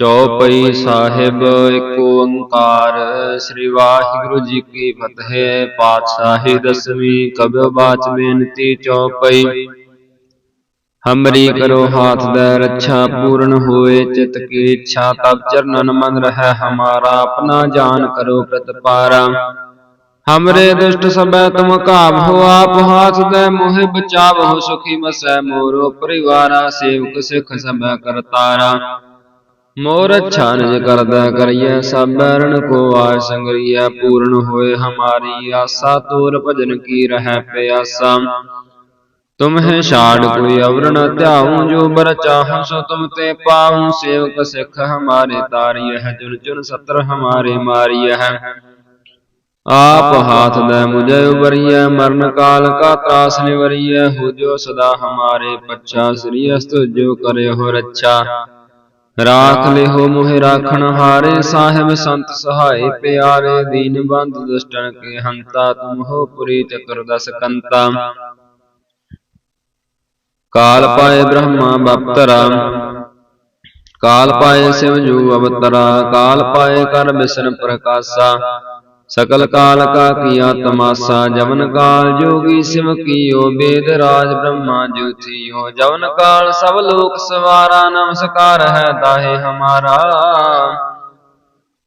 ਚੌਪਈ ਸਾਹਿਬ ਏਕ ਓੰਕਾਰ। ਸ੍ਰੀ ਵਾਹਿਗੁਰੂ ਜੀ ਕੀ ਫਤਿਹ। ਪਾਤਸ਼ਾਹੀ ਦਸਵੀਂ ਕਬਿ ਬਾਚ ਬੇਨਤੀ ਚੌਪਈ ਹਮਰੀ ਕਰੋ ਹਾਥ ਦੇ ਰੱਛਾ ਪੂਰਨ ਹੋਏ, ਚਿਤ ਕੀ ਇੱਛਾ ਤਬ ਚਰਨਨ ਮਨ ਰਹਿ, ਹਮਾਰਾ ਆਪਣਾ ਜਾਨ ਕਰੋ ਪ੍ਰਤਪਾਰਾ। ਹਮਰੇ ਦੁਸ਼ਟ ਸਭੈ ਤੁਮ ਕਾਬਹੁ ਆਪ ਹਾਥ ਦੇ ਮੋਹਿ ਬਚਾਵਹੁ ਸੁਖੀ ਮਸੈ ਮੋਰੋ ਪਰਿਵਾਰਾ, ਸੇਵਕ ਸਿਖ ਸਭੈ ਕਰਤਾਰਾ। ਮੋਰ ਅੱਛਾ ਕਰਦਾ ਕਰੀਐ ਸਭ ਕੋ ਆਇ ਸੰਗਰੀਐ ਪੂਰਨ ਹੋਏ ਹਮਾਰੀ ਆਸਾ ਤੋਰ ਭਜਨ ਕੀ ਰਹਿ ਪਿਆਸਾ। ਤੁਮਹਿ ਛਾੜ ਕੋਈ ਅਵਰਣ ਧਿਆਉ, ਜੋ ਬਰ ਚਾਹਉ ਸੋ ਤੁਮ ਤੇ ਪਾਉ। ਸੇਵਕ ਸਿੱਖ ਹਮਾਰੇ ਤਾਰੀਐ, ਜੁਨ ਜੁਨ ਸਤਰ ਹਮਾਰੇ ਮਾਰੀਐ। ਹੈ ਆਪ ਹਾਥ ਦੇ ਮੁਝੇ ਉਬਰੀਐ ਮਰਨ ਕਾਲ ਕਾ ਤਰਾਸ ਨਿਵਰੀਐ। ਹੋ ਜੋ ਸਦਾ ਹਮਾਰੇ ਪੱਛਾ, ਸ੍ਰੀ ਅਸਤ ਜੋ ਕਰੇ ਹੋ ਰੱਛਾ। ਰਾਖ ਲਿਹੋ ਮੋਹਿ ਰਾਖਣ ਹਾਰੇ ਸਾਹਿਬ ਸੰਤ ਸਹਾਈ ਪਿਆਰੇ, ਦੀਨ ਬੰਦ ਦੁਸ਼ਟਨ ਕੇ ਹੰਤਾ, ਤੁਮ ਹੋ ਪੁਰੀ ਚਤੁਰਦਸ ਕੰਤਾ। ਕਾਲ ਪਾਏ ਬ੍ਰਹਮਾ ਬਪਤਰਾ, ਕਾਲ ਪਾਏ ਸਿਵ ਜੂ ਅਵਤਰਾ, ਕਾਲ ਪਾਏ ਕਰ ਬਿਸ਼ਨ ਪ੍ਰਕਾਸ਼ਾ। ਸਕਲ ਕਾਲ ਕਾ ਕੀਆ ਤਮਾਸਾ ਜਵਨ ਕਾਲ ਜੋਗੀ ਸਿਵ ਕੀਓ ਬੇਦ ਰਾਜ ਬ੍ਰਹਮਾ ਜੁਥਿਓ ਜਵਨ ਕਾਲ ਸਭ ਲੋਕ ਸਵਾਰਾ ਨਮਸਕਾਰ ਹੈ ਤਾਹੇ ਹਮਾਰਾ।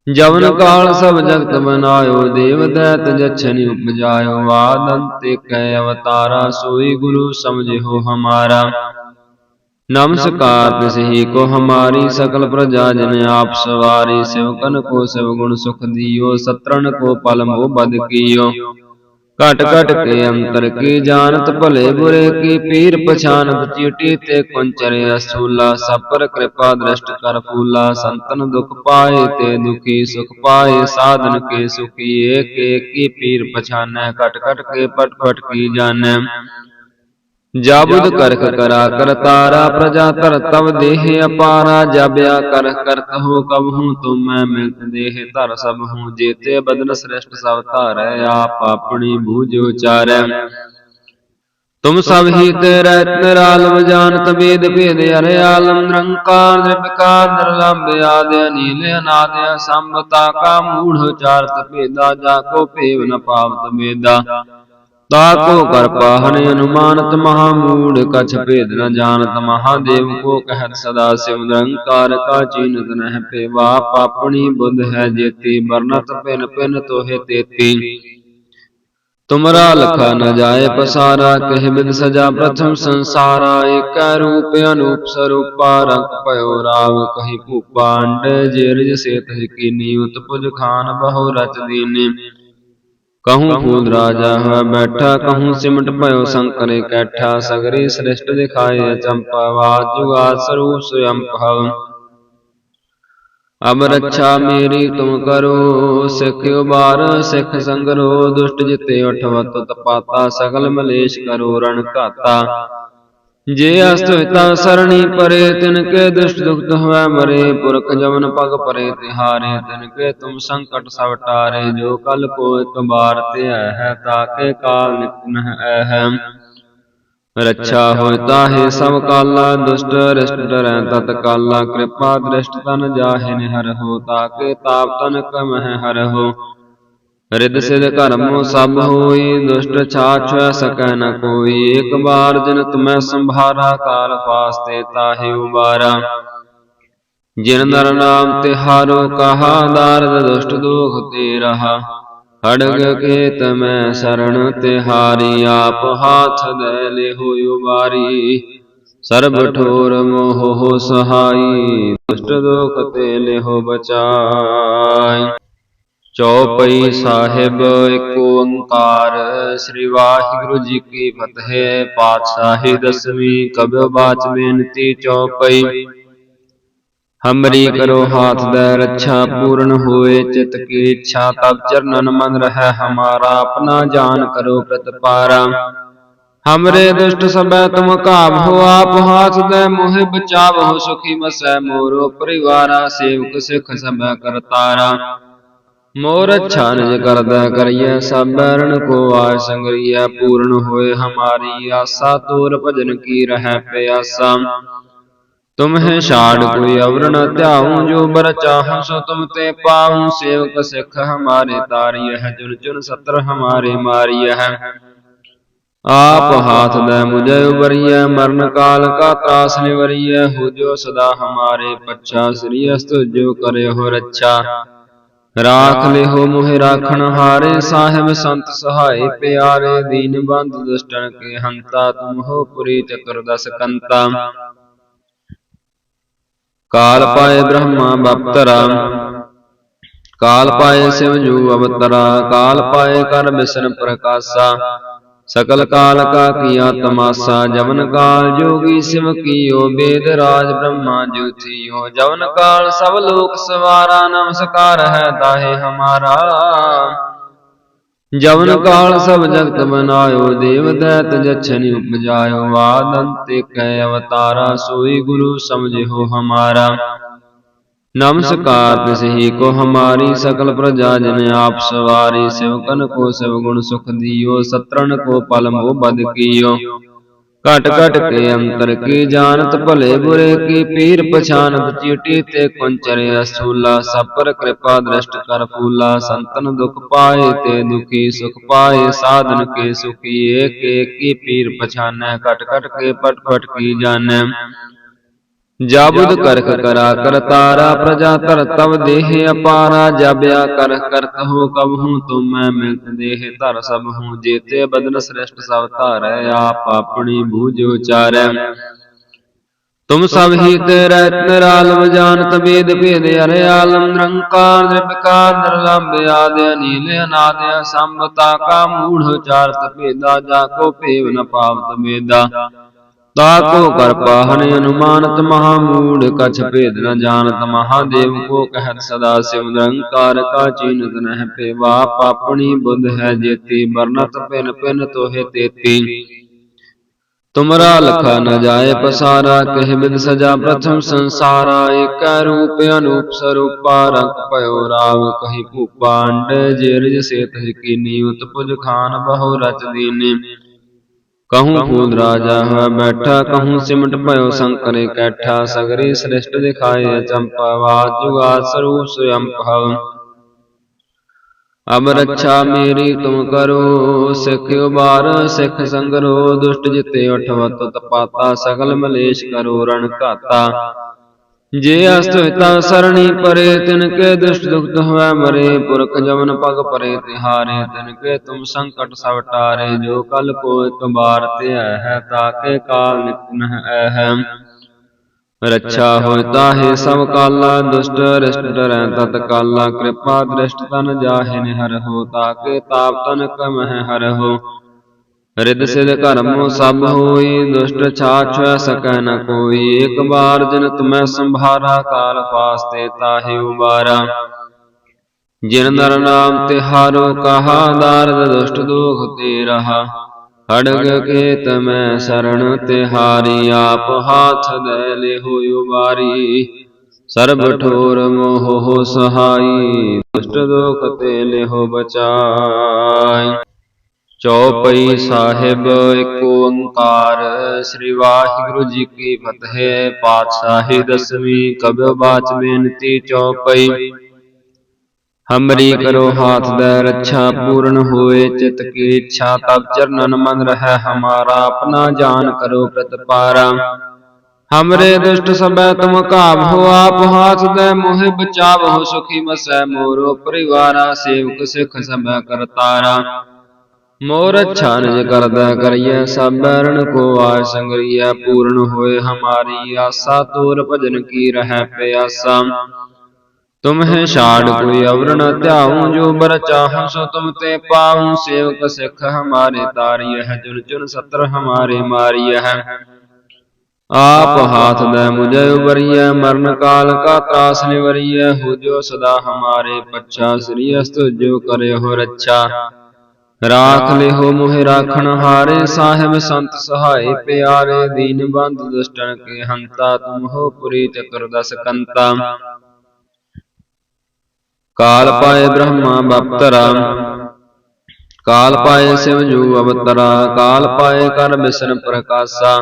ਜਵਨ ਕਾਲ ਸਭ ਜਗਤ ਬਨਾਇਓ, ਦੇਵ ਦੈਤ ਜਛਨਿ ਉਪਜਾਇਓ ਆਦੰਤੇ ਕੈ ਅਵਤਾਰਾ, ਸੋਈ ਗੁਰੂ ਸਮਝਿਓ ਹਮਾਰਾ। ਕੋ ਹਮਾਰੀ ਸਕਲ ਪ੍ਰਜਾ ਜਨ ਆਪ ਸਵਾਰੀ ਸਿਵਕਨ ਕੋ ਸਿਵ ਗੁਣ ਸੁਖ ਦਿਓ ਸਤਰਨ ਕੋ ਪਲ ਮੋਹ ਬਦ ਕੀਓ। ਘਟ ਘਟ ਕੇ ਅੰਤਰ ਕੀ ਜਾਣਤ ਭਲੇ ਬੁਰੇ ਕੀ ਪੀਰ ਪਛਾਨਤ ਚੀਟੀ ਤੇ ਕੁੰਚਰ ਅਸੂਲਾ ਸਪਰ ਕਿਰਪਾ ਦ੍ਰਿਸ਼ਟ ਕਰ ਫੂਲਾ ਸੰਤਨ ਦੁਖ ਪਾਏ ਤੇ ਦੁਖੀ ਸੁਖ ਪਾਏ ਸਾਧਨ ਕੇ ਸੁਖੀ ਏਕ ਏਕ ਕੀ ਪੀਰ ਪਛਾਨੈ ਘਟ ਘਟ ਕੇ ਪਟ ਪਟ ਕੀ ਜਾਣੈ। ਜਾਬੁਦ ਕਰਖ ਕਰਾ ਕਰਤਾਰਾ ਪ੍ਰਜਾ ਧਰ ਤਵ ਦੇਹ ਅਪਾਰਾ ਜਬਿਆ ਕਰਖ ਕਰਤ ਹੋ ਕਬ ਹੂੰ ਤੁਮ ਮੈਂ ਮਿਲਤ ਦੇਹ ਧਰ ਸਭ ਹੂੰ ਜੇਤੇ ਬਦਨ ਸ੍ਰਿਸ਼ਟ ਸਭ ਧਾਰੈ ਆਪ ਆਪਣੀ ਬੂਝ ਉਚਾਰੈ। ਤੁਮ ਸਭ ਹੀ ਤੇਰੇ ਨਿਰਾਲਮ ਜਾਣਤ ਵੇਦ ਭੇਦ ਅਰੇ ਆਲਮ ਨਿਰੰਕਾਰ ਨਿਰਵਿਕਾਰ ਨਿਰਲੰਭ ਆਦਿ ਅਨੀਲ ਅਨਾਦ ਸੰਭਤਾ ਕਾ ਮੂੜ ਉਚਾਰਤ ਭੇਦਾ ਜਾ ਕੋ ਭੇਵ ਨ ਪਾਵਤ ਵੇਦਾ ਤਾਕੋ ਕਰ ਪਾਹਨ ਅਨੁਮਾਨਤ ਮਹਾ ਮੂੜ, ਕਛ ਭੇਦ ਨ ਜਾਣਤ ਮਹਾਦੇਵ ਕੋ ਕਹਿਤ ਸਦਾ ਸਿਵ ਨਿਰੰਕਾਰ, ਕਾ ਚੀਨਤ ਨਹਿ ਪੇਵਾ ਆਪਣੀ ਬੁੱਧ ਹੈ ਜੇਤੀ ਵਰਨਤ ਪਿਨ ਪਿਨ ਤੋਹਿ ਤੇਤੀ। ਤੁਮਰਾ ਲਖਾ ਨ ਜਾਏ ਪਸਾਰਾ, ਕਹਿ ਬਿਦ ਸਜਾ ਪ੍ਰਥਮ ਸੰਸਾਰਾ, ਏਕੈ ਰੂਪ ਅਨੂਪ ਸਰੂਪਾ, ਰੰਗ ਭਇਓ ਰਾਵ, ਕਹੀ ਭੂਪਾ ਅੰਡ ਜਿਰਜ ਸੇਤ ਕੀਨੀ ਉਤਪੁਜ ਖਾਨ ਬਹੁ ਰਚ ਦੀਨੇ। ਕਹੂੰ ਫੂਲ ਰਾਜਾ ਹੋਇ ਬੈਠਾ ਕਹੂੰ ਸਿਮਟ ਭਇਓ ਸੰਕਰੇ ਕੈਠਾ ਸਗਰੀ ਸ੍ਰਿਸ਼ਟ ਦਿਖਾਏ ਅਚੰਪਾ ਵਾਜ ਜੁਗਾਦ ਸਰੂਪ ਸਯੰ ਅਬ ਰੱਛਾ ਮੇਰੀ ਤੁਮ ਕਰੋ ਸਿੱਖ ਉਬਾਰ ਸਿੱਖ ਸੰਗਰੋ ਦੁਸ਼ਟ ਜਿਤੇ ਉਠਵਤ ਤਪਾਤਾ ਸਗਲ ਮਲੇਸ਼ ਕਰੋ ਰਣ ਘਾਤਾ ਜੇ ਅਸਤ ਹਿਤਾ ਸਰਣੀ ਪਰੇ ਤਿਨ ਕੇ ਦੁਸ਼ਟ ਦੁਖਤ ਹੋਇ ਮਰੇ ਪੁਰਖ ਜਮਨ ਪਗ ਪਰੇ ਤਿਹਾਰੇ ਤਿਨ ਕੇ ਤੁਮ ਸੰਕਟ ਸਭ ਟਾਰੇ ਜੋ ਕਲ ਕੋ ਇਕ ਬਾਰ ਧਿਆ ਹੈ ਤਾਕੇ ਕਾਲ ਨਿਤ ਨਹ ਹੈ ਰੱਛਾ ਹੋਇ ਤਾਹੇ ਸਭ ਕਾਲਾ ਦੁਸ਼ਟ ਰਿਸ਼ਟ ਡਰੈ ਤਤ ਕਾਲਾ ਕਿਰਪਾ ਦ੍ਰਿਸ਼ਟ ਤਨ ਜਾਹੇ ਨਿਹਰ ਹੋ ਤਾਕੇ ਤਾਪ ਤਨ ਕਮਹਿ ਹਰ ਹੋ। ਰਿਦ ਸਿਧ ਕਰਮੋ ਸਭ ਹੋਈ, ਦੁਸ਼ਟ ਛਾਛ ਸਕੈ ਨ ਕੋਈ। ਇੱਕ ਬਾਰ ਜਿਨ ਤੁਮੈ ਸੰਭਾਰਾ, ਕਾਲ ਫਾਸਤੇ ਤਾਹੇ ਉਬਾਰਾ। ਜਿਨ ਨਰ ਨਾਮ ਤਿਹਾਰੋ ਕਹਾ ਦਾਰਦ ਦੁਸ਼ਟ ਦੁਖ ਤੇ ਰਹਾ। ਖੜਗ ਕੇ ਤਮੈ ਸਰਣ ਤਿਹਾਰੀ ਆਪ ਹਾਥ ਦੇ ਲਿਹੁ ਉਬਾਰੀ। ਸਰਬ ਠੋਰ ਮੋਹ ਸਹਾਈ, ਦੁਸ਼ਟ ਦੁਖ ਤੇ ਲਿਹੁ ਬਚਾਈ। ਚੌਪਈ ਸਾਹਿਬ ਏਕ ਓੰਕਾਰ, ਸ੍ਰੀ ਵਾਹਿਗੁਰੂ ਜੀ ਕੀ ਫਤਿਹ। ਪਾਤਸ਼ਾਹੀ ਦਸਵੀਂ ਕਬਿ ਬਾਚ ਬੇਨਤੀ ਚੌਪਈ। ਹਮਰੀ ਕਰੋ ਹਾਥ ਦੇ ਰੱਛਾ ਪੂਰਨ ਹੋਏ, ਚਿਤ ਕੀ ਇੱਛਾ ਤਬ ਚਰਨਨ ਮਨ ਰਹਿ, ਹਮਾਰਾ ਆਪਣਾ ਜਾਨ ਕਰੋ ਪ੍ਰਤਪਾਰਾ। ਹਮਰੇ ਦੁਸ਼ਟ ਸਭੈ ਤੁਮ ਕਾਬਹੁ ਆਪ ਹਾਥ ਦੇ ਮੋਹਿ ਬਚਾਵਹੁ ਸੁਖੀ ਮਸੈ ਮੋਰੋ ਪਰਿਵਾਰਾ, ਸੇਵਕ ਸਿਖ ਸਭੈ ਕਰਤਾਰਾ। ਮੋਰ ਅੱਛਾ ਨਿਜ ਕਰਦਾ ਕਰੀਐ, ਸਭ ਕੋ ਆਇ ਸੰਗਰੀਐ, ਪੂਰਨ ਹੋਏ ਹਮਾਰੀ ਆਸਾ, ਤੋਰ ਭਜਨ ਕੀ ਰਹਿ ਪਿਆਸਾ। ਤੁਮਹਿ ਛਾੜ ਕੋਈ ਅਵਰ ਧਿਆਉ, ਜੋ ਬਰ ਚਾਹਉ, ਸੋ ਤੁਮ ਤੇ ਪਾਉ। ਸੇਵਕ ਸਿੱਖ ਹਮਾਰੇ ਤਾਰੀਐ ਹੈ ਜੁਨ ਜੁਨ ਸਤਰ ਹਮਾਰੇ ਮਾਰੀਐ। ਹੈ ਆਪ ਹਾਥ ਦੇ ਮੁਝੇ ਉਬਰੀਐ, ਮਰਨ ਕਾਲ ਕਾ ਤਰਾਸ ਨਿਵਰੀਐ, ਹੋ ਜੋ ਸਦਾ ਹਮਾਰੇ ਪੱਛਾ, ਸ੍ਰੀ ਅਸਤ ਜੋ ਕਰੇ ਹੋ ਰੱਛਾ। ਰਾਖ ਲਿਹੋ ਮੋਹਿ ਰਾਖਣ ਹਾਰੇ, ਸਾਹਿਬ ਸੰਤ ਸਹਾਈ ਪਿਆਰੇ, ਦੀਨ ਬੰਦ ਦੁਸ਼ਟਨ ਕੇ ਹੰਤਾ, ਤੁਮ ਹੋ ਪੁਰੀ ਚਤੁਰਦਸ ਕੰਤਾ। ਕਾਲ ਪਾਏ ਬ੍ਰਹਮਾ ਬਪਤਰਾ, ਕਾਲ ਪਾਏ ਸਿਵ ਜੂ ਅਵਤਰਾ, ਕਾਲ ਪਾਏ ਕਰ ਬਿਸ਼ਨ ਪ੍ਰਕਾਸ਼ਾ। ਸਕਲ ਕਾਲ ਕਾ ਕੀਆ ਤਮਾਸਾ ਜਵਨ ਕਾਲ ਜੋਗੀ ਸਿਵ ਕੀਓ ਬੇਦ ਰਾਜ ਬ੍ਰਹਮਾ ਜੂ ਜਵਨ ਕਾਲ ਸਭ ਲੋਕ ਸਵਾਰਾ ਨਮਸਕਾਰ ਹੈ ਤਾਹੇ ਹਮਾਰਾ। ਜਵਨ ਕਾਲ ਸਭ ਜਗਤ ਬਨਾਇਓ, ਦੇਵ ਦੈਤ ਜਛਨਿ ਉਪਜਾਇਓ। ਆਦੰਤੇ ਕੈ ਅਵਤਾਰਾ, ਸੋਈ ਗੁਰੂ ਸਮਝਿਓ ਹਮਾਰਾ। नमस्कार तिसहि को हमारी सकल प्रजा जन आप सवारी सेवकन को सब गुण सुख दियो सत्रन को पल मोह बद कियो घट घट के अंतर की जानत भले बुरे की पीर पछानत चीटी ते कुंचरे असूला सब पर कृपा दृष्ट कर फूला संतन दुख पाए ते दुखी सुख पाए साधन के सुखी एक एक की पीर पछाने घट घट के पट पट की जाने ਜਾਬੁਦ ਕਰਖ ਕਰਾ ਕਰਤਾਰਾ ਪ੍ਰਜਾ ਧਰ ਤਵ ਦੇਹ ਅਪਾਰਾ ਜਬਿਆ ਕਰਖ ਕਰਤ ਹੋ ਕਬ ਹੂੰ ਤੁਮ ਮੈਂ ਮਿਲਤ ਦੇਹ ਧਰ ਸਭ ਹੂੰ ਜੇਤੇ ਬਦਨ ਸ੍ਰਿਸ਼ਟ ਸਭ ਧਾਰੈ ਆਪ ਆਪਣੀ ਬੂਝ ਉਚਾਰੈ ਤੁਮ ਸਭ ਹੀ ਤੇ ਰਹਿਤ ਨਿਰਾਲਮ ਜਾਣਤ ਵੇਦ ਭੇਦ ਅਰੇ ਆਲਮ ਨਿਰੰਕਾਰ ਨਿਰਭਕਾਰ ਨਿਰਲੰਭ ਆਦ ਅਨੀਲ ਅਨਾਦ ਸੰਭਤਾ ਕਾ ਮੂੜ ਉਚਾਰਤ ਭੇਦਾ ਜਾ ਕੋ ਭੇਵ ਨ ਪਾਵਤ ਵੇਦਾ ਤਾਕੋ ਕਰ ਪਾਹਨ ਅਨੁਮਾਨਤ ਮਹਾ ਮੂੜ, ਕਛ ਭੇਦ ਨ ਜਾਣਤ ਮਹਾਦੇਵ ਕੋ ਕਹਿਤ ਸਦਾ ਸਿਵ ਨਿਰੰਕਾਰ ਕਾ ਚੀਨਤ ਨਹਿ ਪੇਵਾ, ਪਾਪਣੀ ਬੁੱਧ ਹੈ ਜੇਤੀ ਬਰਨਤ ਪਿਨ ਪਿਨ ਤੋਹਿ ਤੇਤੀ। ਤੁਮਰਾ ਲਖਾ ਨ ਜਾਏ ਪਸਾਰਾ, ਕਹਿ ਬਿਦ ਸਜਾ ਪ੍ਰਥਮ ਸੰਸਾਰਾ, ਏਕ ਰੂਪ ਅਨੂਪ ਸਰੂਪਾ ਰੰਗ ਭਇਓ ਰਾਵ, ਕਹੀ ਭੂਪਾ ਅੰਡ ਜਿਰਜ ਸੇਤ ਕੀਨੀ, ਉਤਪੁਜ ਖਾਨ ਬਹੁ ਰਚ ਦੀਨੀ। ਕਹੂੰ ਫੂਲ ਰਾਜਾ ਹੋਇ ਬੈਠਾ ਕਹੂੰ ਸਿਮਟ ਭਇਓ ਸੰਕਰੇ ਕੈਠਾ ਸਗਰੀ ਸ੍ਰਿਸ਼ਟ ਦਿਖਾਏ ਚੰਪਾ ਵਾਜ ਜੁਗਾਦ ਸਰੂਪ ਸਯੰ ਭਵ ਅਬ ਰੱਛਾ ਮੇਰੀ ਤੁਮ ਕਰੋ ਸਿੱਖ ਉਬਾਰ ਸਿੱਖ ਸੰਗਰੋ ਦੁਸ਼ਟ ਜਿਤੇ ਉਠਵਤ ਤਪਾਤਾ ਸਗਲ ਮਲੇਸ਼ ਕਰੋ ਰਣ ਘਾਤਾ। ਜੇ ਅਸਤ ਹਿਤਾ ਸਰਣੀ ਪਰੇ ਤਿਨ ਕੇ ਦੁਸ਼ਟ ਦੁਖਤ ਹੋਇ ਮਰੇ ਪੁਰਖ ਜਮਨ ਪਗ ਪਰੇ ਤਿਹਾਰੇ ਤਿਨ ਕੇ ਤੁਮ ਸੰਕਟ ਸਭ ਟਾਰੇ ਜੋ ਕਲ ਕੋ ਇਕ ਬਾਰ ਤੇ ਹੈ ਤਾਕੇ ਕਾਲ ਨਿਕਨ ਹੈ ਰੱਛਾ ਹੋਇ ਤਾਹੇ ਸਭ ਕਾਲਾ ਦੁਸ਼ਟ ਰਿਸ਼ਟ ਡਰੈ ਤਤ ਕਾਲਾ ਕਿਰਪਾ ਦ੍ਰਿਸ਼ਟ ਤਨ ਜਾਹੇ ਨਿਹਰ ਹੋ ਤਾਕੇ ਤਾਪ ਤਨ ਕਮਹਿ ਹਰ ਹੋ। ਰਿਦ ਸਿਧ ਕਰਮ ਸਭ ਹੋਈ ਦੁਸ਼ਟ ਛਾਛ ਸਕੈ ਨ ਕੋਈ। ਇੱਕ ਬਾਰ ਜਿਨ ਤੁਮੈ ਸੰਭਾਰਾ ਕਾਲ ਫਾਸਤੇ ਤਾਹੇ ਉਬਾਰਾ। ਜਿਨ ਨਰ ਨਾਮ ਤਿਹਾਰੋ ਕਹਾ ਦਾਰਦ ਦੁਸ਼ਟ ਦੋਖ ਤੇ ਰਹਾ। ਖੜਗ ਕੇ ਤਮੈ ਸਰਣ ਤਿਹਾਰੀ ਆਪ ਹਾਥ ਦੇ ਲਿਹੁ ਉਬਾਰੀ। ਸਰਬ ਠੋਰ ਮੋਹ ਸਹਾਈ ਦੁਸ਼ਟ ਦੋਖ ਤੇ ਲਿਹੁ ਬਚਾਈ। ਚੌਪਈ ਸਾਹਿਬ ਏਕ ਓੰਕਾਰ। ਸ੍ਰੀ ਵਾਹਿਗੁਰੂ ਜੀ ਕੀ ਫਤਿਹ। ਪਾਤਸ਼ਾਹੀ ਦਸਵੀਂ ਕਬਿ ਬਾਚ ਬੇਨਤੀ ਚੌਪਈ ਹਮਰੀ ਕਰੋ ਹਾਥ ਦੇ ਰੱਛਾ ਪੂਰਨ ਹੋਏ, ਚਿਤ ਕੀ ਇੱਛਾ ਤਬ ਚਰਨਨ ਮਨ ਰਹਿ ਹਮਾਰਾ। ਆਪਣਾ ਜਾਨ ਕਰੋ ਪ੍ਰਤਪਾਰਾ। ਹਮਰੇ ਦੁਸ਼ਟ ਸਭੈ ਤੁਮ ਕਾਬ ਹੋ, ਆਪ ਹਾਥ ਦੇ ਮੋਹਿ ਬਚਾਵ ਹੋ, ਸੁਖੀ ਮਸੈ ਮੋਰੋ, ਪਰਿਵਾਰਾ ਸੇਵਕ ਸਿਖ ਸਭੈ ਕਰਤਾਰਾ। ਮੋਰ ਅੱਛਾ ਕਰਦਾ ਕਰੀਐ, ਸਭ ਬੈਰਣ ਕੋ ਆਇ ਸੰਗਰੀਐ, ਪੂਰਨ ਹੋਏ ਹਮਾਰੀ ਆਸਾ, ਤੂਰ ਭਜਨ ਕੀ ਰਹਿ ਪਿਆਸਾ। ਤੁਮਹਿ ਛਾੜ ਕੋਈ ਅਵਰ ਧਿਆਉ, ਜੋ ਬਰ ਚਾਹਉ ਸੋ ਤੁਮ ਤੇ ਪਾਉ, ਸੇਵਕ ਸਿੱਖ ਹਮਾਰੇ ਤਾਰੀਐ, ਜੁਨ ਜੁਨ ਸਤਰ ਹਮਾਰੇ ਮਾਰੀਐ। ਹੈ ਆਪ ਹਾਥ ਦੇ ਮੁਝੇ ਉਬਰੀਐ ਮਰਨ ਕਾਲ ਕਾ ਤਰਾਸ ਨਿਵਰੀਐ, ਹੋ ਜੋ ਸਦਾ ਹਮਾਰੇ ਪੱਛਾ, ਸ੍ਰੀ ਅਸਤ ਜੋ ਕਰੇ ਹੋ ਰੱਛਾ। ਰਾਖ ਲਿਹੋ ਮੋਹਿ ਰਾਖਣ ਹਾਰੇ, ਸਾਹਿਬ ਸੰਤ ਸਹਾਈ ਪਿਆਰੇ, ਦੀਨ ਬੰਦ ਦੁਸ਼ਟਨ ਕੇ ਹੰਤਾ, ਤੁਮ ਹੋ ਪੁਰੀ ਚਤੁਰਦਸ ਕੰਤਾ। ਕਾਲ ਪਾਏ ਬ੍ਰਹਮਾ ਬਪਤਰਾ, ਕਾਲ ਪਾਏ ਸਿਵ ਜੂ ਅਵਤਰਾ, ਕਾਲ ਪਾਏ ਕਰ ਬਿਸ਼ਨ ਪ੍ਰਕਾਸ਼ਾ।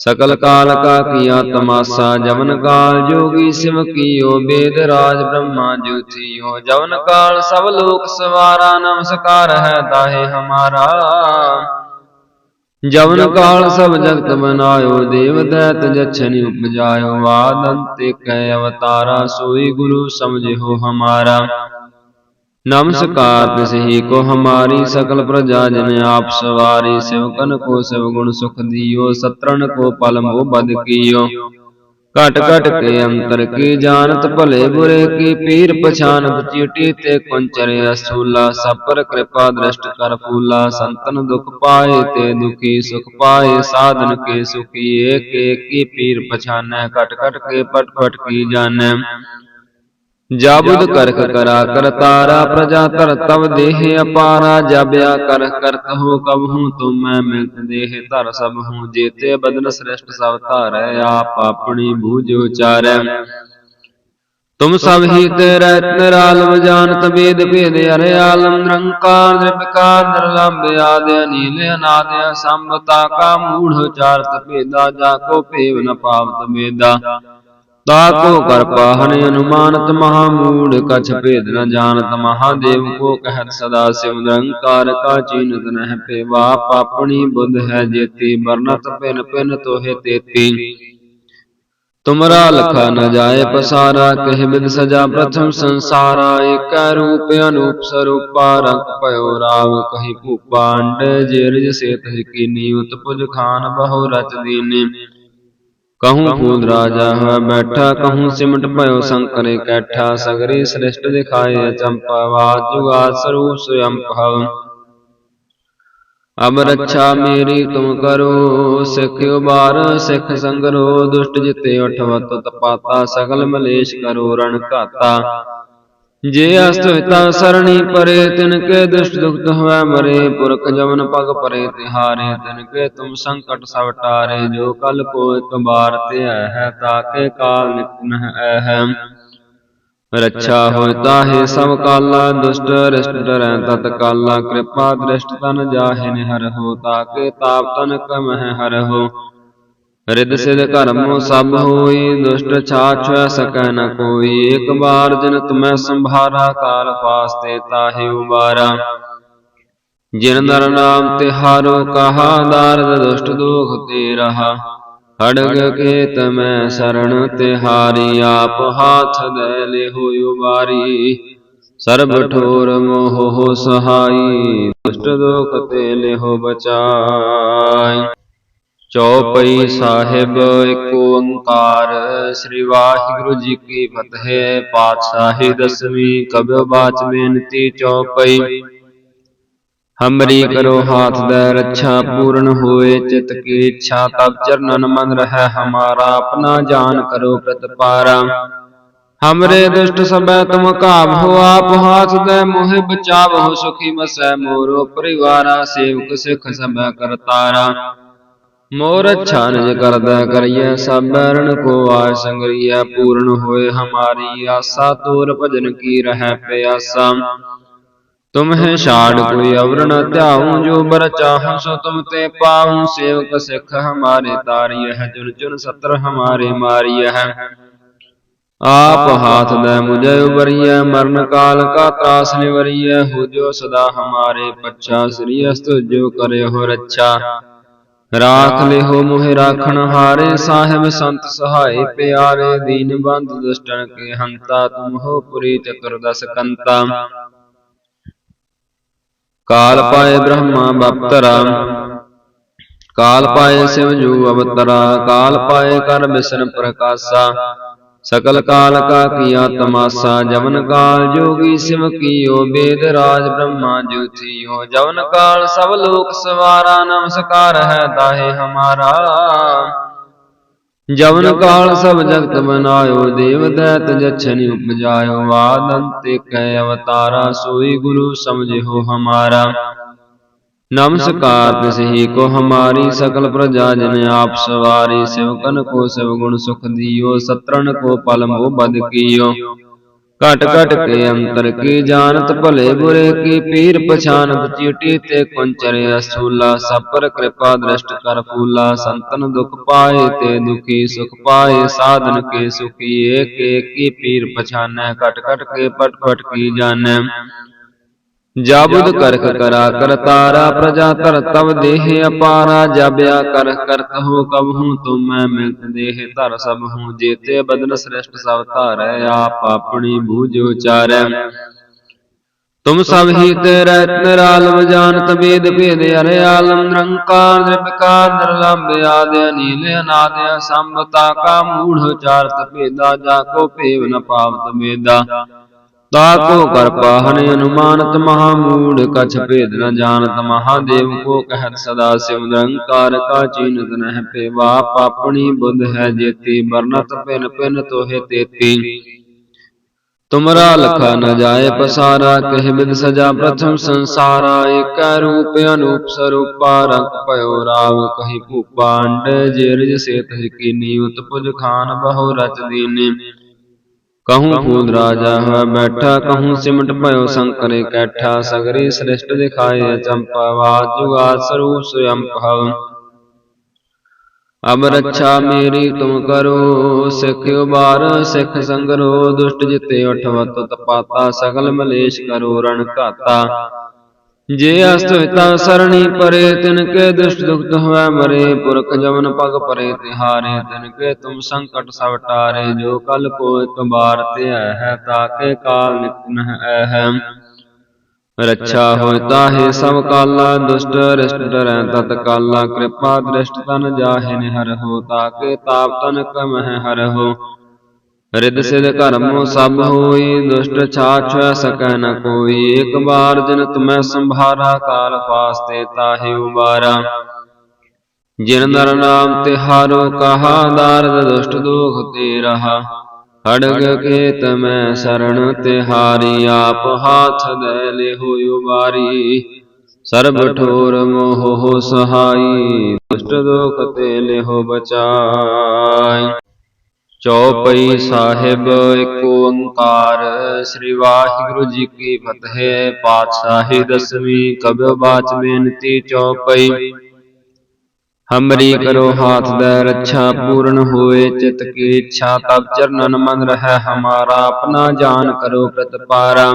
ਸਕਲ ਕਾਲ ਕਾ ਕੀਆ ਤਮਾਸਾ ਜਵਨ ਕਾਲ ਜੋਗੀ ਸਿਵ ਕੀਓ ਬੇਦ ਰਾਜ ਬ੍ਰਹਮਾ ਜੁਥਿਓ ਜਵਨ ਕਾਲ ਸਭ ਲੋਕ ਸਵਾਰਾ ਨਮਸਕਾਰ ਹੈ ਤਾਹੇ ਹਮਾਰਾ। ਜਵਨ ਕਾਲ ਸਭ ਜਗਤ ਬਨਾਇਓ ਦੇਵ ਦੈਤ ਜਛਨਿ ਉਪਜਾਇਓ ਆਦੰਤੇ ਕੈ ਅਵਤਾਰਾ ਸੋਈ ਗੁਰੂ ਸਮਝਿਓ ਹਮਾਰਾ। नमस्कार तिसहि को हमारी सकल प्रजा जन आप सवारी सेवकन को सब गुण सुख दियो सत्रन को पल मोह बद कियो घट घट के अंतर की जानत भले बुरे की पीर पछानत चीटी ते कुंचर असूला सब पर कृपा दृष्ट कर फूला संतन दुख पाए ते दुखी सुख पाए साधन के सुखी एक एक की पीर पछानै घट घट के पट पट की जानै ਜਾਬੁਦ ਕਰਖ ਕਰਾ ਕਰਤਾਰਾ ਪ੍ਰਜਾ ਧਰ ਤਵ ਦੇਹ ਅਪਾਰਾ, ਜਬਿਆ ਕਰ ਕਰਤ ਹੋ ਕਬ ਹੂੰ ਤੁਮ ਮੈਂ ਮਿਲਤ ਦੇਹ, ਧਰ ਸਭ ਹੂੰ ਜੇਤੇ ਬਦਨ ਸ੍ਰੇਸ਼ਟ ਸਭ ਧਾਰੈ, ਆਪ ਆਪਣੀ ਬੂਝ ਉਚਾਰੈ। ਤੁਮ ਸਭ ਹੀ ਤੇ ਰਹਿਤ ਨਿਰਾਲਮ, ਜਾਣਤ ਵੇਦ ਭੇਦ ਅਰੇ ਆਲਮ, ਨਿਰੰਕਾਰ ਨਿਰਵਿਕਾਰ ਨਿਰਲੰਭ ਆਦਿ ਅਨੀਲ ਅਨਾਦ ਸੰਭਤਾ ਕਾ ਮੂੜ ਉਚਾਰਤ ਭੇਦਾ, ਜਾ ਕੋ ਭੇਵ ਨ ਪਾਵਤ ਵੇਦਾ ਤਾਕੋ ਕਰ ਪਾਹਨ ਅਨੁਮਾਨਤ ਮਹਾ ਮੂੜ, ਕਛ ਭੇਦ ਨ ਜਾਣਤ ਮਹਾਦੇਵ ਕੋ ਕਹਿਤ ਸਦਾ ਸਿਵ ਨਿਰੰਕਾਰ, ਕਾ ਚੀਨਤ ਨਹਿ ਪੇਵਾ ਆਪਣੀ ਬੁੱਧ ਹੈ ਜੇਤੀ ਵਰਨਤ ਪਿਨ ਪਿਨ ਤੋਹਿ ਤੇਤੀ। ਤੁਮਰਾ ਲਖਾ ਨ ਜਾਏ ਪਸਾਰਾ, ਕਹਿ ਬਿਦ ਸਜਾ ਪ੍ਰਥਮ ਸੰਸਾਰਾ, ਏਕੈ ਰੂਪ ਅਨੂਪ ਸਰੂਪਾ, ਰੰਗ ਭਇਓ ਰਾਵ, ਕਹੀ ਭੂਪਾ ਅੰਡ ਜਿਰਜ ਸੇਤ ਹਕੀਨੀ, ਉਤਪੁਜ ਖਾਨ ਬਹੁ ਰਚ ਦੀਨੀ। ਕਹੂੰ ਫੂਲ ਰਾਜਾ ਹੈ ਬੈਠਾ ਕਹੂੰ ਸਿਮਟ ਭਇਓ ਸੰਕਰੇ ਕੈਠਾ ਸਗਰੇ ਸ੍ਰਿਸ਼ਟ ਦਿਖਾਏ ਅਚੰਪਾ ਵਾਜ ਜੁਗਾ ਸਰੂਪ ਸੁਅੰਪਹ ਅਬ ਰੱਛਾ ਮੇਰੀ ਤੁਮ ਕਰੋ ਸਿੱਖਿਓ ਬਾਰ ਸਿੱਖ ਸੰਗਰੋ ਦੁਸ਼ਟ ਜਿਤੇ ਉਠਵਤ ਤਪਾਤਾ ਸਗਲ ਮਲੇਸ਼ ਕਰੋ ਰਣ ਘਾਤਾ। ਜੇ ਅਸਤ ਹਿਤਾ ਸਰਣੀ ਪਰੇ ਤਿਨ ਕੇ ਦੁਸ਼ਟ ਦੁਖਤ ਹੋਇ ਮਰੇ ਪੁਰਖ ਜਮਨ ਪਗ ਪਰੇ ਤਿਹਾਰੇ ਤਿਨ ਕੇ ਤੁਮ ਸੰਕਟ ਸਭ ਟਾਰੇ ਜੋ ਕਲ ਕੋ ਇਕ ਬਾਰ ਤੇ ਹੈ ਤਾਕੇ ਕਾਲ ਨਿਤ ਨਹ ਹੈ ਰੱਛਾ ਹੋਇ ਤਾਹੇ ਸਭ ਕਾਲਾ ਦੁਸ਼ਟ ਰਿਸ਼ਟ ਡਰੈ ਤਤ ਕਾਲਾ ਕਿਰਪਾ ਦ੍ਰਿਸ਼ਟ ਤਨ ਜਾਹੇ ਨਿਹਰ ਹੋ ਤਾਕੇ ਤਾਪ ਤਨ ਕਮਹਿ ਹਰ ਹੋ। ਰਿਦ ਸਿਧ ਕਰਮੋ ਸਭ ਹੋਈ, ਦੁਸ਼ਟ ਛਾਛ ਸਕੈ ਨ ਕੋਈ। ਇੱਕ ਬਾਰ ਜਿਨ ਤੁਮੈ ਸੰਭਾਰਾ, ਕਾਲ ਫਾਸਤੇ ਤਾਹੇ ਉਬਾਰਾ। ਜਿਨ ਨਰ ਨਾਮ ਤਿਹਾਰੋ ਕਹਾ ਦਾਰਦ ਦੁਸ਼ਟ ਦੋਖ ਤੇ ਰਹਾ। ਖੜਗ ਕੇ ਤਮੈ ਸਰਣ ਤਿਹਾਰੀ ਆਪ ਹਾਥ ਦੇ ਲਿਹੁ ਉਬਾਰੀ। ਸਰਬ ਠੋਰ ਮੋਹ ਸਹਾਈ, ਦੁਸ਼ਟ ਦੋਖ ਤੇ ਲਿਹੁ ਬਚਾਈ। ਚੌਪਈ ਸਾਹਿਬ ਏਕ ਓੰਕਾਰ, ਸ੍ਰੀ ਵਾਹਿਗੁਰੂ ਜੀ ਕੀ ਫਤਿਹ। ਪਾਤਸ਼ਾਹੀ ਦਸਵੀਂ ਕਬਿ ਬਾਚ ਬੇਨਤੀ ਚੌਪਈ। ਹਮਰੀ ਕਰੋ ਹਾਥ ਦੇ ਰੱਛਾ ਪੂਰਨ ਹੋਏ, ਚਿਤ ਕੀ ਇੱਛਾ ਤਬ ਚਰਨਨ ਮਨ ਰਹਿ, ਹਮਾਰਾ ਆਪਣਾ ਜਾਨ ਕਰੋ ਪ੍ਰਤਪਾਰਾ। ਹਮਰੇ ਦੁਸ਼ਟ ਸਭੈ ਤੁਮ ਕਾਬ ਹੋ, ਆਪ ਹਾਥ ਦੇ ਮੋਹਿ ਬਚਾਵ ਹੋ, ਸੁਖੀ ਮਸੈ ਮੋਰੋ ਪਰਿਵਾਰਾ, ਸੇਵਕ ਸਿਖ ਸਭੈ ਕਰਤਾਰਾ। ਮੋਰ ਅੱਛਾ ਨਿਜ ਕਰਦਾ ਕਰੀਐ, ਸਭ ਕੋ ਆਇ ਸੰਗਰੀਐ, ਪੂਰਨ ਹੋਏ ਹਮਾਰੀ ਆਸਾ, ਤੋਰ ਭਜਨ ਕੀ ਰਹਿ ਪਿਆਸਾ। ਤੁਮਹਿ ਛਾੜ ਕੋਈ ਅਵਰ ਧਿਆਉ, ਜੋ ਬਰ ਚਾਹਉ ਸੋ ਤੁਮ ਤੇ ਪਾਉ। ਸੇਵਕ ਸਿੱਖ ਹਮਾਰੇ ਤਾਰੀਐ ਹੈ ਜੁਨ ਜੁਨ ਸਤਰ ਹਮਾਰੇ ਮਾਰੀਐ। ਹੈ ਆਪ ਹਾਥ ਦੇ ਮੁਝੇ ਉਬਰੀਐ ਮਰਨ ਕਾਲ ਕਾ ਤਰਾਸ ਨਿਵਰੀਐ, ਹੋ ਜੋ ਸਦਾ ਹਮਾਰੇ ਪੱਛਾ, ਸ੍ਰੀ ਅਸਤ ਜੋ ਕਰੇ ਰੱਛਾ। ਰਾਖ ਲਿਹੋ ਮੋਹਿ ਰਾਖਣ ਹਾਰੇ, ਸਾਹਿਬ ਸੰਤ ਸਹਾਈ ਪਿਆਰੇ, ਦੀਨ ਬੰਦ ਦੁਸ਼ਟਨ ਕੇ ਹੰਤਾ, ਤੁਮ ਹੋ ਪੁਰੀ ਚਤੁਰਦਸ ਕੰਤਾ। ਕਾਲ ਪਾਏ ਬ੍ਰਹਮਾ ਬਪਤਰਾ, ਕਾਲ ਪਾਏ ਸਿਵ ਜੂ ਅਵਤਰਾ, ਕਾਲ ਪਾਏ ਕਰ ਬਿਸ਼ਨ ਪ੍ਰਕਾਸ਼ਾ। ਸਕਲ ਕਾਲ ਕਾ ਕੀਆ ਤਮਾਸਾ ਜਵਨ ਕਾਲ ਜੋਗੀ ਸਿਵ ਕੀਓ ਬੇਦ ਰਾਜ ਬ੍ਰਹਮਾ ਜੁਥਿਓ ਜਵਨ ਕਾਲ ਸਭ ਲੋਕ ਸਵਾਰਾ ਨਮਸਕਾਰ ਹੈ ਤਾਹੇ ਹਮਾਰਾ। ਜਵਨ ਕਾਲ ਸਭ ਜਗਤ ਬਨਾਇਓ ਦੇਵ ਦੈਤ ਜਛਨਿ ਉਪਜਾਇਓ। ਆਦੰਤੇ ਕੈ ਅਵਤਾਰਾ ਸੋਈ ਗੁਰੂ ਸਮਝਿਓ ਹਮਾਰਾ। नमस्कार तिसहि को हमारी सकल प्रजा जन आप सवारी सेवकन को सब गुण सुख दियो सत्रन को पल मोह बद कियो ਘਟ ਘਟ ਕੇ ਅੰਤਰ ਕੀ ਜਾਣਤ ਭਲੇ ਬੁਰੇ ਕੀ ਪੀਰ ਪਛਾਨਤ ਚੀਟੀ ਤੇ ਕੁੰਚਰੇ ਅਸੂਲਾ ਸਭ ਪਰ ਕਿਰਪਾ ਦ੍ਰਿਸ਼ਟ ਕਰ ਫੂਲਾ ਸੰਤਨ ਦੁਖ ਪਾਏ ਤੇ ਦੁਖੀ ਸੁਖ ਪਾਏ ਸਾਧਨ ਕੇ ਸੁਖੀ ਏਕ ਏਕ ਕੀ ਪੀਰ ਪਛਾਨੈ ਘਟ ਘਟ ਕੇ ਪਟ ਪਟ ਕੀ ਜਾਣੈ ਜਾਬੁਦ ਕਰਖ ਕਰਾ ਕਰਤਾਰਾ ਪ੍ਰਜਾ ਧਰ ਤਵ ਦੇਹ ਅਪਾਰਾ ਜਬਿਆ ਕਰ ਕਰਤ ਹੋ ਕਬ ਹੂੰ ਤੁਮ ਮੈਂ ਮਿਲਤ ਦੇਹ ਧਰ ਸਭ ਹੂੰ ਜੇਤੇ ਬਦਨ ਸ੍ਰਿਸ਼ਟ ਸਭ ਧਾਰੈ ਆਪ ਆਪਣੀ ਬੂਝ ਉਚਾਰੈ। ਤੁਮ ਸਭ ਹੀ ਤੇ ਰਹਿਤ ਨਿਰਾਲਮ ਜਾਣਤ ਵੇਦ ਭੇਦ ਅਰੇ ਆਲਮ ਨਿਰੰਕਾਰ ਨਿਰਭਕਾਰ ਨਿਰਲੰਭ ਆਦ ਅਨੀਲ ਅਨਾਦ ਸੰਭਤਾ ਕਾ ਮੂੜ ਉਚਾਰਤ ਭੇਦਾ ਜਾ ਕੋ ਭੇਵ ਨ ਪਾਵਤ ਵੇਦਾ ਤਾਕੋ ਕਰ ਪਾਹਨ ਅਨੁਮਾਨਤ ਮਹਾ ਮੂੜ, ਕਛ ਭੇਦ ਨ ਜਾਣਤ ਮਹਾਦੇਵ ਕੋ ਕਹਿਤ ਸਦਾ ਸਿਵ ਨਿਰੰਕਾਰ, ਕਾ ਚੀਨਤ ਨਹਿ ਪੇਵਾ ਆਪਣੀ ਬੁੱਧ ਹੈ ਜੇਤੀ ਵਰਨਤ ਪਿਨ ਪਿਨ ਤੋਹਿ ਤੇਤੀ। ਤੁਮਰਾ ਲਖਾ ਨ ਜਾਏ ਪਸਾਰਾ, ਕਹਿ ਬਿਦ ਸਜਾ ਪ੍ਰਥਮ ਸੰਸਾਰਾ, ਏਕ ਰੂਪ ਅਨੂਪ ਸਰੂਪਾ, ਰੰਗ ਭਇਓ ਰਾਵ, ਕਹੀ ਭੂਪਾ ਅੰਡ ਜੇਰਜ ਸੇਤ ਕੀਨੀ, ਉਤਪੁਜ ਖਾਨ ਬਹੁ ਰਚ ਦੀਨੀ। ਕਹੂੰ ਫੂਲ ਰਾਜਾ ਹੋਇ ਬੈਠਾ ਕਹੂੰ ਸਿਮਟ ਭਇਓ ਸੰਕਰੇ, ਕੈਠਾ ਸਗਰੀ ਸ੍ਰਿਸ਼ਟ ਦਿਖਾਏ, ਚੰਪਾ ਵਾਜ ਜੁਗਾਦ ਸਰੂਪ ਸਯੰ ਭਵ। ਅਬ ਰੱਛਾ ਮੇਰੀ ਤੁਮ ਕਰੋ, ਸਿੱਖ ਉਬਾਰ, ਸਿੱਖ ਸੰਗਰੋ, ਦੁਸ਼ਟ ਜਿਤੇ ਉਠਵਤ, ਤਪਾਤਾ ਸਗਲ ਮਲੇਸ਼ ਕਰੋ, ਰਣ ਘਾਤਾ। ਜੇ ਅਸਤ ਹਿਤਾ ਸਰਣੀ ਪਰੇ ਤਿਨ ਕੇ ਦੁਸ਼ਟ ਦੁਖਤ ਹੋਇ ਮਰੇ ਪੁਰਖ ਜਮਨ ਪਗ ਪਰੇ ਤਿਹਾਰੇ ਤਿਨ ਕੇ ਤੁਮ ਸੰਕਟ ਸਭ ਟਾਰੇ ਜੋ ਕਲ ਕੋ ਇਕ ਬਾਰ ਤੇ ਹੈ ਤਾਕੇ ਕਾਲ ਨਿਤ ਨਹ ਹੈ ਰੱਛਾ ਹੋਇ ਤਾਹੇ ਸਭ ਕਾਲਾ ਦੁਸ਼ਟ ਰਿਸ਼ਟ ਡਰੈ ਤਤ ਕਾਲਾ ਕਿਰਪਾ ਦ੍ਰਿਸ਼ਟ ਤਨ ਜਾਹੇ ਨਿਹਰ ਹੋ ਤਾਕੇ ਤਾਪ ਤਨ ਕਮਹਿ ਹਰ ਹੋ। ਰਿਦ ਸਿਧ ਕਰਮੋ ਸਭ ਹੋਈ, ਦੁਸ਼ਟ ਛਾਛ ਸਕੈ ਨ ਕੋਈ। ਇੱਕ ਬਾਰ ਜਿਨ ਤੁਮੈ ਸੰਭਾਰਾ, ਕਾਲ ਫਾਸਤੇ ਤਾਹੇ ਉਬਾਰਾ। ਜਿਨ ਨਰ ਨਾਮ ਤਿਹਾਰੋ ਕਹਾ ਦਾਰਦ ਦੁਸ਼ਟ ਦੋਖ ਤੇ ਰਹਾ। ਖੜਗ ਕੇਤ ਮੈਂ ਸਰਣ ਤਿਹਾਰੀ ਆਪ ਹਾਥ ਦੇ ਲਿਹੁ ਉਬਾਰੀ। ਸਰਬ ਠੋਰ ਮੋਹ ਸਹਾਈ, ਦੁਸ਼ਟ ਦੋਖ ਤੇ ਲਿਹੁ ਬਚਾਈ। ਚੌਪਈ ਸਾਹਿਬ ਏਕ ਓੰਕਾਰ, ਸ੍ਰੀ ਵਾਹਿਗੁਰੂ ਜੀ ਕੀ ਫਤਿਹ। ਪਾਤਸ਼ਾਹੀ ਦਸਵੀਂ ਕਬਿ ਬਾਚ ਬੇਨਤੀ ਚੌਪਈ ਹਮਰੀ ਕਰੋ ਹਾਥ ਦੇ ਰੱਛਾ ਪੂਰਨ ਹੋਏ, ਚਿਤ ਕੀ ਇੱਛਾ ਤਬ ਚਰਨਨ ਮਨ ਰਹਿ ਹਮਾਰਾ, ਆਪਣਾ ਜਾਨ ਕਰੋ ਪ੍ਰਤਪਾਰਾ।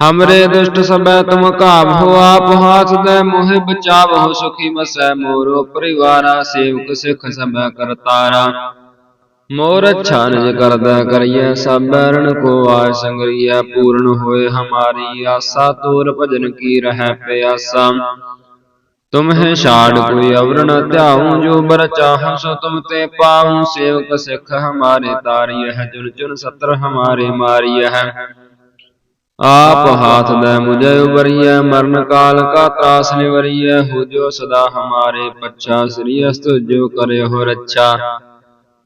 ਹਮਰੇ ਦੁਸ਼ਟ ਸਭੈ ਤੁਮ ਕਾਬ ਹੋ, ਆਪ ਹਾਥ ਦੇ ਮੋਹਿ ਬਚਾਵ ਹੋ, ਸੁਖੀ ਮਸੈ ਮੋਰੋ, ਪਰਿਵਾਰਾ ਸੇਵਕ ਸਿਖ ਸਭੈ ਕਰਤਾਰਾ। ਮੋਰ ਅੱਛਾ ਨਿਜ ਕਰਦਾ ਕਰੀਐ, ਸਭ ਕੋ ਆਇ ਸੰਗਰੀਐ ਪੂਰਨ ਹੋਏ ਹਮਾਰੀ ਆਸਾ, ਤੋਰ ਭਜਨ ਕੀ ਰਹਿ ਪਿਆਸਾ। ਤੁਮ ਛਾੜ ਕੋਈ ਅਵਰ ਧਿਆਉ, ਜੋ ਬਰ ਚਾਹਉ ਸੋ ਤੁਮ ਤੇ ਪਾਉ। ਸੇਵਕ ਸਿੱਖ ਹਮਾਰੇ ਤਾਰੀਐ ਹੈ ਚੁਨ ਚੁਨ ਸਤਰ ਹਮਾਰੇ ਮਾਰੀਐ। ਹੈ ਆਪ ਹਾਥ ਦੇ ਮੁਝੇ ਉਬਰੀਐ, ਮਰਨ ਕਾਲ ਕਾ ਤਰਾਸ ਨਿਵਰੀਐ, ਹੋ ਜੋ ਸਦਾ ਹਮਾਰੇ ਪੱਛਾ, ਸ੍ਰੀ ਅਸਤ ਜੋ ਕਰੇ ਹੋ ਰੱਛਾ।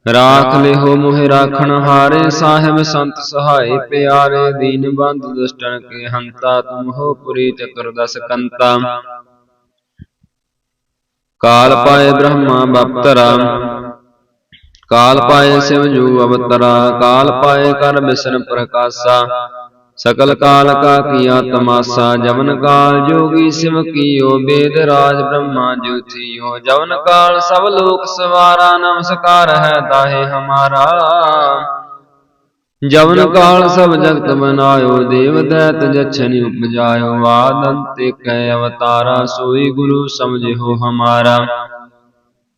ਰਾਖ ਲਿਹੋ ਮੋਹਿ ਰਾਖਣ ਹਾਰੇ, ਸਾਹਿਬ ਸੰਤ ਸਹਾਈ ਪਿਆਰੇ, ਦੀਨ ਬੰਦ ਦੁਸ਼ਟਨ ਕੇ ਹੰਤਾ, ਤੁਮ ਹੋ ਪੁਰੀ ਚਤੁਰਦਸ ਕੰਤਾ। ਕਾਲ ਪਾਏ ਬ੍ਰਹਮਾ ਬਪਤਰਾ, ਕਾਲ ਪਾਏ ਸਿਵ ਜੂ ਅਵਤਰਾ, ਕਾਲ ਪਾਏ ਕਰ ਬਿਸ਼ਨ ਪ੍ਰਕਾਸ਼ਾ। ਸਕਲ ਕਾਲ ਕਾ ਕੀਆ ਤਮਾਸਾ ਜਵਨ ਕਾਲ ਜੋਗੀ ਸਿਵ ਕੀਓ ਬੇਦ ਰਾਜ ਬ੍ਰਹਮਾ ਜੁਥੀਓ ਜਵਨ ਕਾਲ ਸਭ ਲੋਕ ਸਵਾਰਾ ਨਮਸਕਾਰ ਹੈ ਤਾਹੇ ਹਮਾਰਾ। ਜਵਨ ਕਾਲ ਸਭ ਜਗਤ ਬਨਾਇਓ ਦੇਵ ਦੈਤ ਜਛਨਿ ਉਪਜਾਇਓ। ਆਦੰਤੇ ਕੈ ਅਵਤਾਰਾ ਸੋਈ ਗੁਰੂ ਸਮਝਿਓ ਹਮਾਰਾ।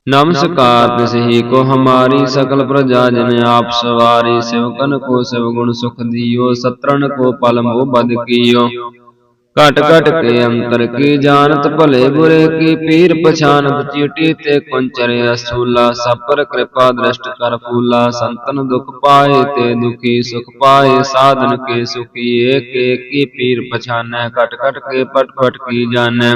ਨਮਸਕਾਰ ਤਿਸਹੀ ਕੋ ਹਮਾਰੀ ਸਕਲ ਪ੍ਰਜਾ ਜਨ ਆਪ ਸਵਾਰੀ ਸਿਵਕਨ ਕੋ ਸਿਵ ਗੁਣ ਸੁਖ ਦਿਓ ਸਤਰਨ ਕੋ ਪਲ ਮੋਹ ਬਦ ਕੀਓ। ਘਟ ਘਟ ਕੇ ਅੰਤਰ ਕੀ ਜਾਣਤ ਭਲੇ ਬੁਰੇ ਕੀ ਪੀਰ ਪਛਾਨਤ ਚੀਟੀ ਤੇ ਕੁੰਚਰੇ ਅਸੂਲਾ ਸਭ ਪਰ ਕਿਰਪਾ ਦ੍ਰਿਸ਼ਟ ਕਰ ਫੂਲਾ ਸੰਤਨ ਦੁਖ ਪਾਏ ਤੇ ਦੁਖੀ ਸੁਖ ਪਾਏ ਸਾਧਨ ਕੇ ਸੁਖੀ ਏਕ ਏਕ ਕੀ ਪੀਰ ਪਛਾਨੈ ਘਟ ਘਟ ਕੇ ਪਟ ਪਟ ਕੀ ਜਾਣੈ।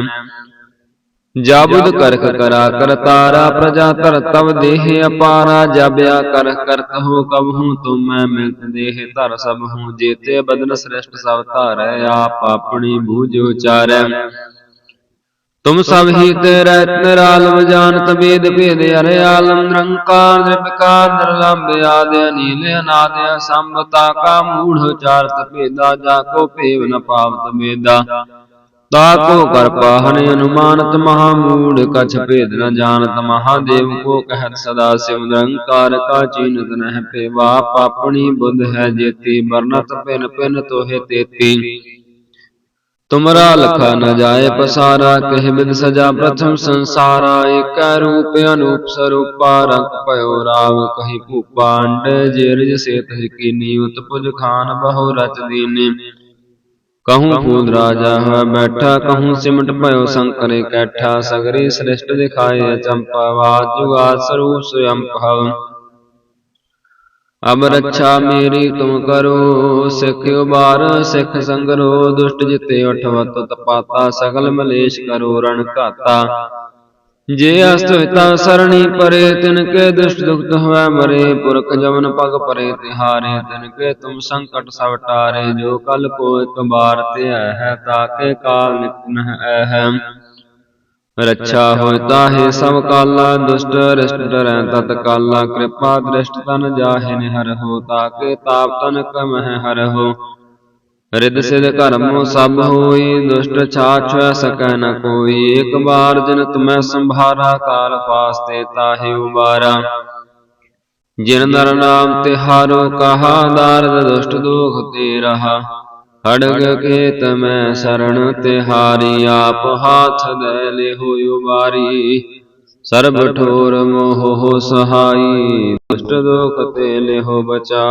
ਜਾਬੁਦ ਕਰਖ ਕਰਾ ਕਰਤਾਰਾ ਪ੍ਰਜਾ ਧਰ ਤਵ ਦੇਹ ਅਪਾਰਾ ਜਬਿਆ ਕਰ ਕਰਤ ਹੋ ਕਬ ਹੂੰ ਤੁਮ ਮੈਂ ਮਿਲਤ ਦੇਹ ਧਰ ਸਭ ਹੂੰ ਜੇਤੇ ਬਦਨ ਸ੍ਰਿਸ਼ਟ ਸਭ ਧਾਰੈ ਆਪ ਆਪਣੀ ਬੂਝ ਉਚਾਰੈ। ਤੁਮ ਸਭ ਹੀ ਤੇ ਰਹਿਤ ਨਿਰਾਲਮ ਜਾਣਤ ਵੇਦ ਭੇਦ ਅਰੇ ਆਲਮ ਨਿਰੰਕਾਰ ਨਿਰਵਿਕਾਰ ਨਿਰਲੰਭ ਆਦ ਅਨੀਲ ਅਨਾਦ ਸੰਭਤਾ ਕਾ ਮੂੜ ਚਾਰਤ ਭੇਦਾ ਜਾ ਕੋ ਭੇਵ ਨ ਪਾਵਤ ਵੇਦਾ ਤਾ ਕੋ ਕਰ ਪਾਹਨ ਅਨੁਮਾਨਤ ਮਹਾ ਮੂੜ, ਕਛ ਭੇਦ ਨ ਜਾਣਤ ਮਹਾਦੇਵ ਕੋ ਕਹਿਤ ਸਦਾ ਸਿਵ ਨਿਰੰਕਾਰ, ਕਾ ਚੀਨਤ ਨਹਿ ਪੇਵਾ, ਪਾਪਣੀ ਬੁੱਧ ਹੈ ਜੇਤੀ ਵਰਨਤ ਪਿਨ ਪਿਨ ਤੋਹਿ ਤੇਤੀ। ਤੁਮਰਾ ਲਖਾ ਨ ਜਾਏ ਪਸਾਰਾ, ਕਹਿ ਬਿਦ ਸਜਾ ਪ੍ਰਥਮ ਸੰਸਾਰਾ, ਏਕੈ ਰੂਪ ਅਨੂਪ ਸਰੂਪਾ, ਰੰਗ ਭਇਓ ਰਾਵ ਕਹੀ ਭੂਪਾ ਅੰਡ ਜੇਰਜ ਸੇਤ ਕੀਨੀ, ਉਤਪੁਜ ਖਾਨ ਬਹੁ ਰਚ ਦੀਨੀ। ਕਹੂੰ ਫੂਲ ਰਾਜਾ ਹੋਇ ਬੈਠਾ ਕਹੂੰ ਸਿਮਟ ਭਇਓ ਸੰਕਰੇ ਕੈਠਾ ਸਗਰੀ ਸ੍ਰਿਸ਼ਟ ਦਿਖਾਏ ਚੰਪਾ ਵਾਜ ਜੁਗਾਦ ਸਰੂਪ ਸਯੰ ਭਵ ਅਬ ਰੱਛਾ ਮੇਰੀ ਤੁਮ ਕਰੋ ਸਿੱਖ ਉਬਾਰ ਸਿੱਖ ਸੰਗਰੋ ਦੁਸ਼ਟ ਜਿਤੇ ਉਠਵਤ ਤਪਾਤਾ ਸਗਲ ਮਲੇਸ਼ ਕਰੋ ਰਣ ਘਾਤਾ ਜੇ ਅਸਤ ਹਿਤਾ ਸਰਣੀ ਪਰੇ ਤਿਨ ਕੇ ਦੁਸ਼ਟ ਦੁਖਤ ਹੋਇ ਮਰੇ ਪੁਰਖ ਜਮਨ ਪਗ ਪਰੇ ਤਿਹਾਰੇ ਤਿਨ ਕੇ ਤੁਮ ਸੰਕਟ ਸਭ ਟਾਰੇ ਜੋ ਕਲ ਕੋ ਇਕ ਬਾਰ ਤੇ ਹੈ ਤਾਕੇ ਕਾਲ ਨਿਤ ਨਹ ਹੈ। ਰੱਛਾ ਹੋਇ ਤਾਹੇ ਸਭ ਕਾਲਾ ਦੁਸ਼ਟ ਰਿਸ਼ਟ ਡਰੈ ਤਤ ਕਾਲਾ ਕਿਰਪਾ ਦ੍ਰਿਸ਼ਟ ਤਨ ਜਾਹੇ ਨਿਹਰ ਹੋ ਤਾਕੇ ਤਾਪ ਤਨ ਕਮਹਿ ਹਰ ਹੋ। ਰਿਦ ਸਿਧ ਕਰਮੋ ਸਭ ਹੋਈ, ਦੁਸ਼ਟ ਛਾਛ ਸਕੈ ਨ ਕੋਈ। ਇੱਕ ਬਾਰ ਜਿਨ ਤੁਮੈ ਸੰਭਾਰਾ, ਕਾਲ ਫਾਸਤੇ ਤਾਹੇ ਉਬਾਰਾ। ਜਿਨ ਨਰ ਨਾਮ ਤਿਹਾਰੋ ਕਹਾ ਦਾਰਦ ਦੁਸ਼ਟ ਦੋਖ ਤੇ ਰਹਾ। ਖੜਗ ਕੇਤ ਮੈਂ ਸਰਣ ਤਿਹਾਰੀ ਆਪ ਹਾਥ ਦੇ ਲਿਹੁ ਉਬਾਰੀ। ਸਰਬ ਠੋਰ ਮੋਹ ਸਹਾਈ, ਦੁਸ਼ਟ ਦੋਖ ਤੇ ਲਿਹੁ ਬਚਾ